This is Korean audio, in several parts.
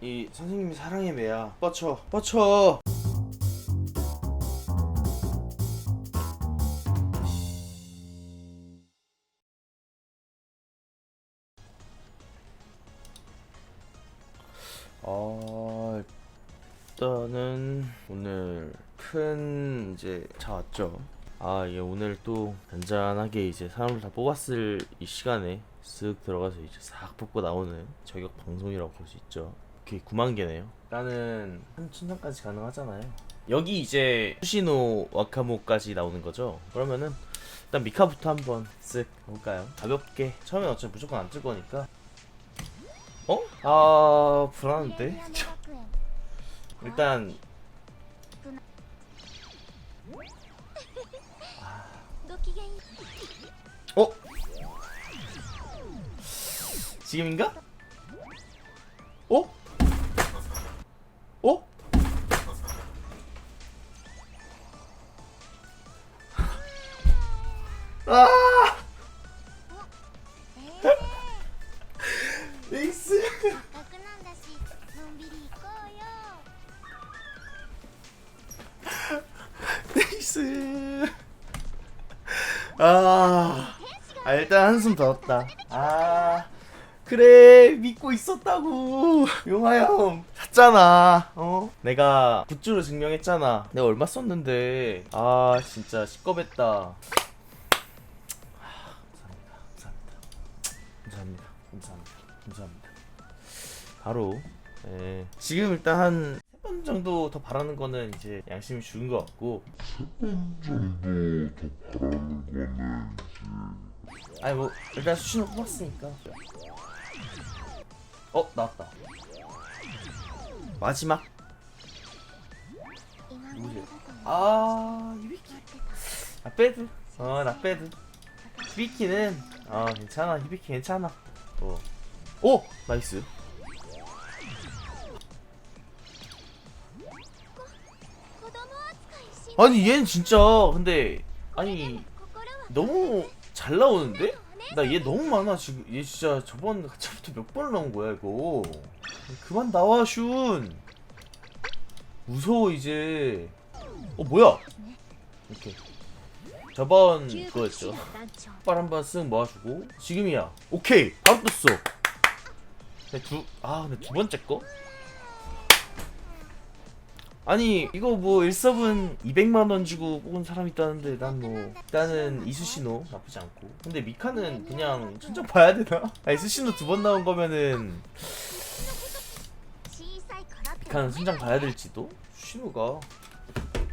이 선생님이 사랑의 매야. 뻗쳐. 뻗쳐. 어 일단은 오늘 큰 이제 차 왔죠. 아 이게 오늘 또 잔잔하게 이제 사람을 다 뽑았을 이 시간에 쓱 들어가서 이제 싹 뽑고 나오는 저격 방송이라고 볼 수 있죠. 오케이 9만 개네요. 일단은 한 천장까지 가능하잖아요. 여기 이제 수시노 와카모까지 나오는 거죠. 그러면은 일단 미카부터 한번 쓱 볼까요? 가볍게 처음에 어차피 무조건 안 뜰 거니까. 어? 아 불안한데. 일단 어? 지금인가? 어? 아! うええ 엑스 せっかくなんだしのんびり行こうよ 엑스 아, 아 일단 한숨 더 웠다 아 그래 믿고 있었다고 용화 형 샀잖아 어 내가 굿즈로 증명했잖아 내가 얼마 썼는데 아 진짜 시겁했다 감사합니다. 감사합니다. 감사합니다. 바로 예, 지금 일단 한 세 번 정도 더 바라는 거는 이제 양심이 죽은 것 같고 아니 뭐 일단 수신호 뽑았으니까 어 나왔다 마지막 누구지? 아 유비키 아 빼드 아, 어나 빼드 히비키는 아 괜찮아. 히비키 괜찮아. 어. 오! 나이스. 아니 얘는 진짜 근데 아니 너무 잘 나오는데? 나 얘 너무 많아 지금. 얘 진짜 저번 가차부터 몇번 나온 거야 이거. 그만 나와 슌 무서워 이제. 어 뭐야? 이렇게. 저번 그거였죠. 빨 한번 쓱 모아주고 지금이야. 오케이 바로 떴어. 근데 두, 아 근데 두 번째 거? 아니 이거 뭐 1섭은 200만원 주고 뽑은 사람 있다는데 난 뭐 일단은 이수신호 나쁘지 않고 근데 미카는 그냥 천적 봐야 되나? 아 이수신호 두 번 나온 거면은 미카는 순장 봐야 될지도? 신호가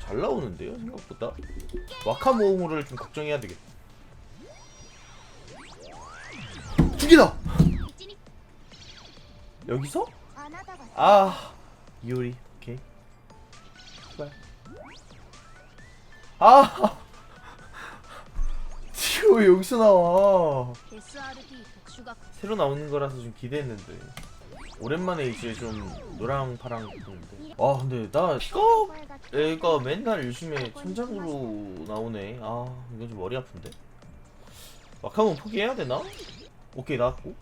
잘 나오는데요 생각보다? 와카 모음을 좀 걱정해야 되겠다 죽이다! 여기서? 아 이효리. 오케이. 출발. 아! 티오 여기서 나와. 새로 나오는 거라서 좀 기대했는데. 오랜만에 이제 좀 노랑 파랑 보는데 아 근데 나声が 애가 맨날 요즘에 천장으로 나오네 아 이건 좀 머리 아픈데 와카몬 포기해야 되나? 오케이 나왔고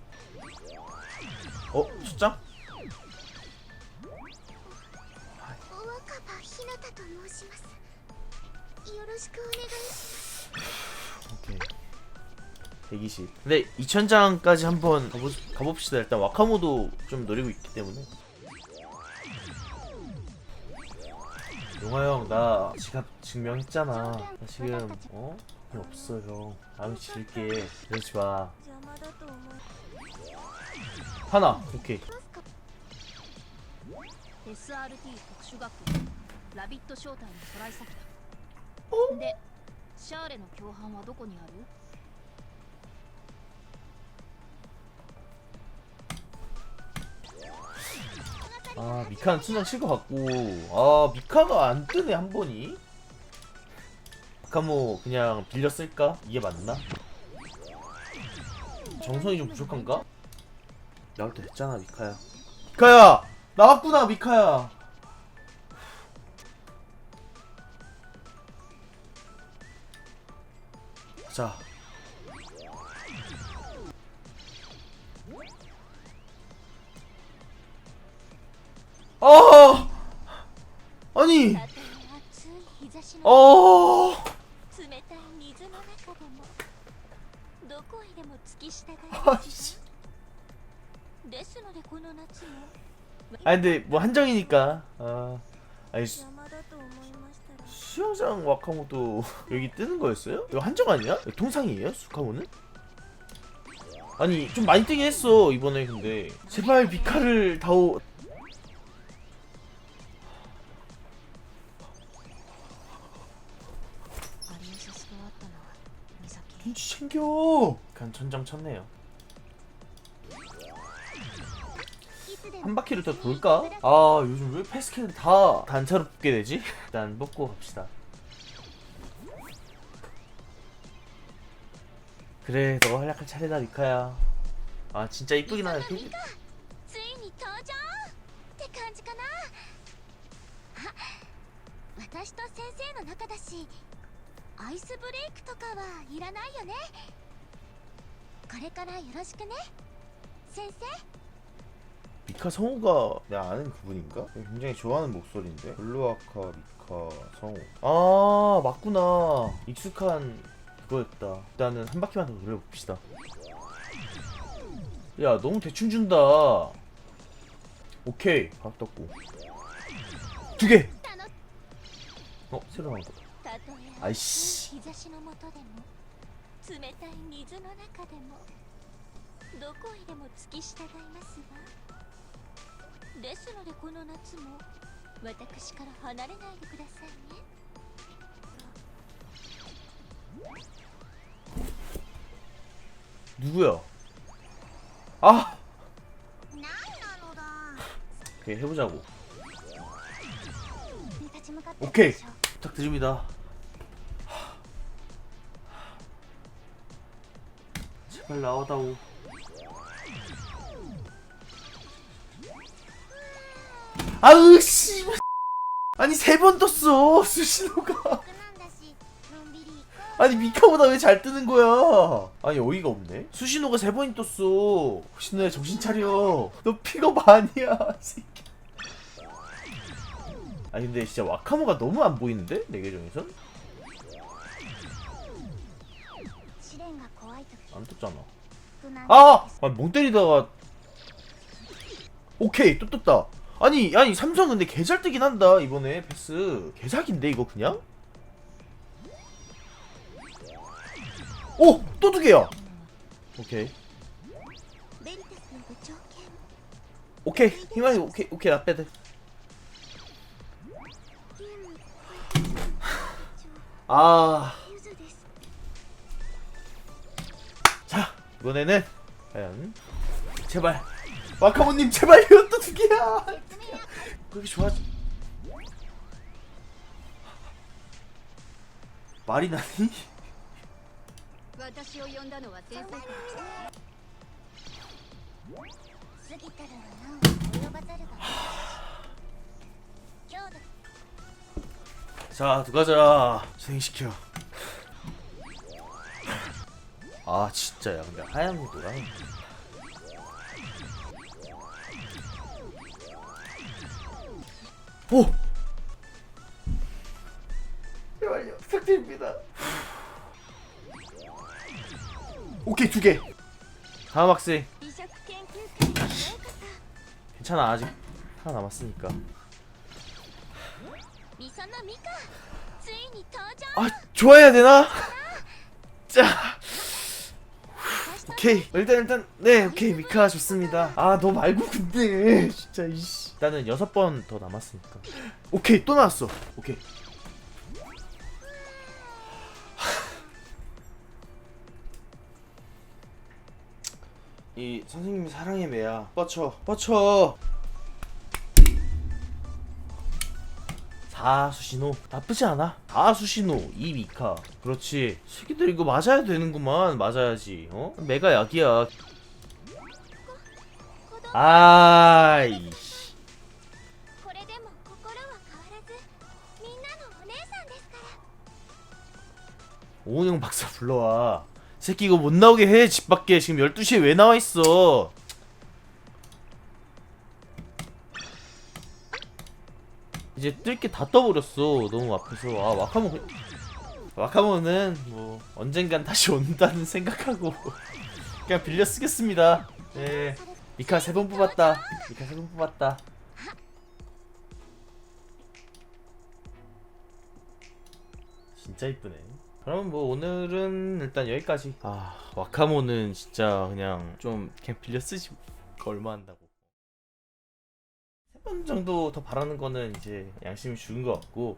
어? 초장? 120 근데 2000장까지 한번 가보, 가봅시다 일단 와카모도 좀 노리고 있기 때문에 용화 형나 지갑 증명했잖아 나 지금 어? 돈 없어 형 다음에 질게 이러지 마 邪魔だと思い 하나 오케이 SRT 特殊学ラビット正体のトライ先おだでシャーレの共犯はどこにある 아 미카는 순장 칠것 같고 아 미카가 안 뜨네 한 번이 아카모 그냥 빌려 쓸까? 이게 맞나? 정성이 좀 부족한가? 나올 때 됐잖아 미카야 미카야! 나왔구나 미카야 자 어. 어. 아 아니 어 아 근데 뭐 한정이니까 아 아니 수, 수영장 와카모도 여기 뜨는 거였어요? 이거 한정 아니야? 통상이에요? 수카모는? 아니 좀 많이 뜨긴 했어 이번에 근데 제발 미카를 다오 겐지 챙겨. 약간 전장 쳤네요. 한 바퀴를 더 돌까? 아 요즘 왜 패스캔을 다 단차로 뽑게 되지? 일단 뽑고 갑시다. 그래 너 활약할 차례다 리카야. 아 진짜 이쁘긴 하네. 피... アイスブレイクとかはいらないよねこれからよろしくね先生 미카 성우가 내가 아는 그분인가? 굉장히 좋아하는 목소리인데 블루아카 미카 성우 아 맞구나 익숙한 그거였다 일단은 한 바퀴만 더 돌려봅시다 야 너무 대충 준다 오케이 밥 떴고 두개 たの 어? 새로 나온 거 たとえ あいし暑い日差しの下でも冷たい水の中でもどこへでも付き従いますわですのでこの夏も私から離れないでくださいね 누구야? 아! 何なのだ 오케이 해보자고 に立ち向かって 오케이 でしょ 부탁드립니다 제발 나와다오. 아으 씨 아니 세 번 떴어 수신호가. 아니 미카보다 왜 잘 뜨는 거야? 아니 어이가 없네. 수신호가 세 번이 떴어. 신호야 정신 차려. 너 픽업 아니야 새끼. 아니 근데 진짜 와카모가 너무 안 보이는데? 네 내 계정에선? 안 떴잖아. 아! 아, 멍 때리다가. 오케이, 또 떴다. 아니, 아니, 삼성 근데 개잘 뜨긴 한다, 이번에 패스. 개작인데, 이거 그냥? 오! 또 두 개야! 오케이. 오케이, 희망이 오케이, 오케이, 나 빼대. 음. 아. 이번에는 과연 제발. 와카모님 제발 이것도 두 개야? 그렇게 좋아 말이 나니? 자 누가 자? 생식혀 아 진짜야 근데 하얀 구도야 오! 제발요 부탁드립니다 오케이 두개 다음 학생 美食研究会へようこそ 괜찮아 아직 하나 남았으니까 みそのみかついに登場 아 좋아해야 되나? 자 私と 오케이. 일단 일단 네 오케이. 미카 좋습니다. 아 너 말고 근데. 진짜 이씨. 일단은 여섯 번 더 남았으니까. 오케이 또 나왔어. 오케이. 이 선생님이 사랑의 매야. 뻗쳐. 뻗쳐 다 수신호? 나쁘지 않아. 다 수신호 이 미카. 그렇지. 새끼들 이거 맞아야 되는구만. 맞아야지 어? 메가 약이야. 아이씨. 오은영 박사 불러와. 새끼 이거 못 나오게 해 집 밖에. 지금 12시에 왜 나와있어? 이제 뜰 게 다 떠버렸어. 너무 앞에서. 아 와카모. 그- 와카모는 뭐 언젠간 다시 온다는 생각하고 그냥 빌려 쓰겠습니다. 네. 미카 세 번 뽑았다. 미카 세 번 뽑았다. 진짜 이쁘네. 그럼 뭐 오늘은 일단 여기까지. 아 와카모는 진짜 그냥 좀 그냥 빌려 쓰지 그 얼마 한다고 세번 정도 더 바라는 거는 이제 양심이 죽은 것 같고